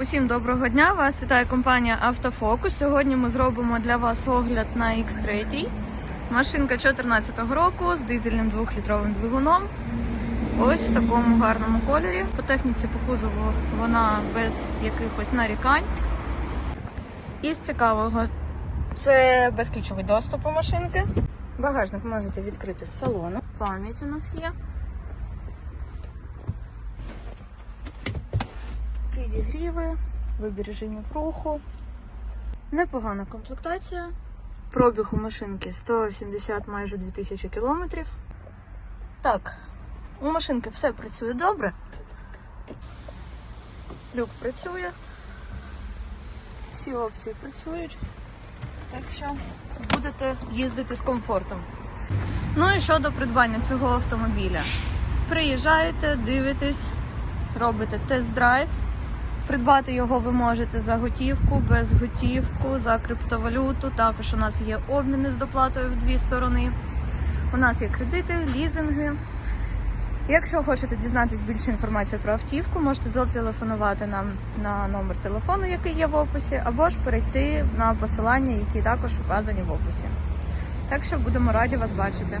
Усім доброго дня! Вас вітає компанія Автофокус. Сьогодні ми зробимо для вас огляд на X3. Машинка 2014 року з дизельним 2-літровим двигуном. Ось в такому гарному кольорі. По техніці по кузову вона без якихось нарікань. Із цікавого це безключовий доступ у машинки. Багажник можете відкрити з салону. Пам'ять у нас є. Підігріви, вибір режимів руху. Непогана комплектація. Пробіг у машинки 170 майже 2000 кілометрів. Так, у машинки все працює добре. Люк працює. Всі опції працюють. Так що будете їздити з комфортом. Ну і щодо придбання цього автомобіля. Приїжджаєте, дивитесь, робите тест-драйв. Придбати його ви можете за готівку, без готівку, за криптовалюту. Також у нас є обміни з доплатою в дві сторони. У нас є кредити, лізинги. Якщо хочете дізнатись більше інформації про автівку, можете зателефонувати нам на номер телефону, який є в описі, або ж перейти на посилання, які також вказані в описі. Так що будемо раді вас бачити.